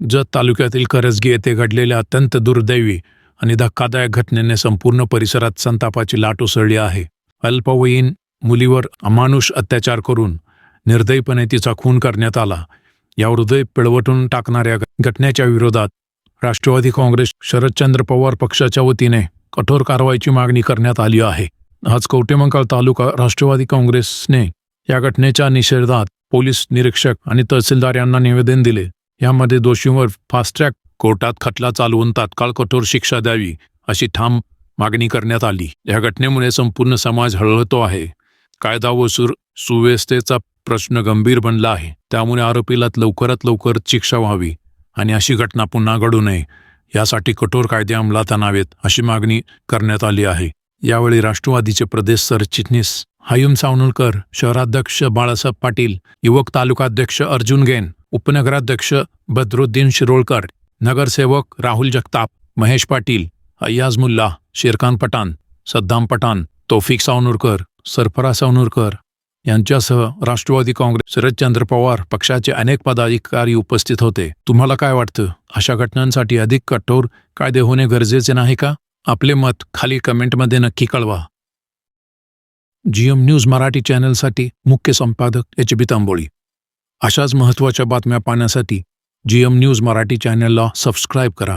जत तालुक्यातील करजगी येथे घडलेल्या अत्यंत दुर्दैवी आणि धक्कादायक घटनेने संपूर्ण परिसरात संतापाची लाट उसळली आहे. अल्पवयीन मुलीवर अमानुष अत्याचार करून निर्दयीपणे तिचा खून करण्यात आला. या हृदय पिळवटून टाकणाऱ्या घटनेच्या विरोधात राष्ट्रवादी काँग्रेस शरदचंद्र पवार पक्षाच्या वतीने कठोर कारवाईची मागणी करण्यात आली आहे. आज कवटेमंकाळ तालुका राष्ट्रवादी काँग्रेसने या घटनेच्या निषेधात पोलीस निरीक्षक आणि तहसीलदार यांना निवेदन दिले. यामध्ये दोषींवर फास्ट ट्रॅक कोर्टात खटला चालवून तात्काळ कठोर शिक्षा द्यावी अशी ठाम मागणी करण्यात आली. या घटनेमुळे संपूर्ण समाज हळहळतो आहे. कायदा व सुर सुव्यवस्थेचा प्रश्न गंभीर बनला आहे. त्यामुळे आरोपीला लवकरात लवकर शिक्षा व्हावी आणि अशी घटना पुन्हा घडू नये यासाठी कठोर कायदे अंमलात आणावेत अशी मागणी करण्यात आली आहे. यावेळी राष्ट्रवादीचे प्रदेश सरचिटणीस हायुम सावनुलकर शहराध्यक्ष बाळासाहेब पाटील युवक तालुकाध्यक्ष अर्जुन गेन उपनगराध्यक्ष बद्रुद्दीन शिरोळकर नगरसेवक राहुल जगताप महेश पाटील अय्याज मुल्ला शेरखान पठाण सद्दाम पठाण तौफिक सावनूरकर सरफरा सावनूरकर यांच्यासह राष्ट्रवादी काँग्रेस शरदचंद्र पवार पक्षाचे अनेक पदाधिकारी उपस्थित होते. तुम्हाला काय वाटतं? अशा घटनांसाठी अधिक कठोर कायदे होणे गरजेचे नाही का? आपले मत खाली कमेंटमध्ये नक्की कळवा. जीएम न्यूज मराठी चॅनलसाठी मुख्य संपादक एच बी तांबोळी. अशाच महत्त्वाच्या बातम्या पाहण्यासाठी जी एम न्यूज मराठी चॅनलला सबस्क्राईब करा.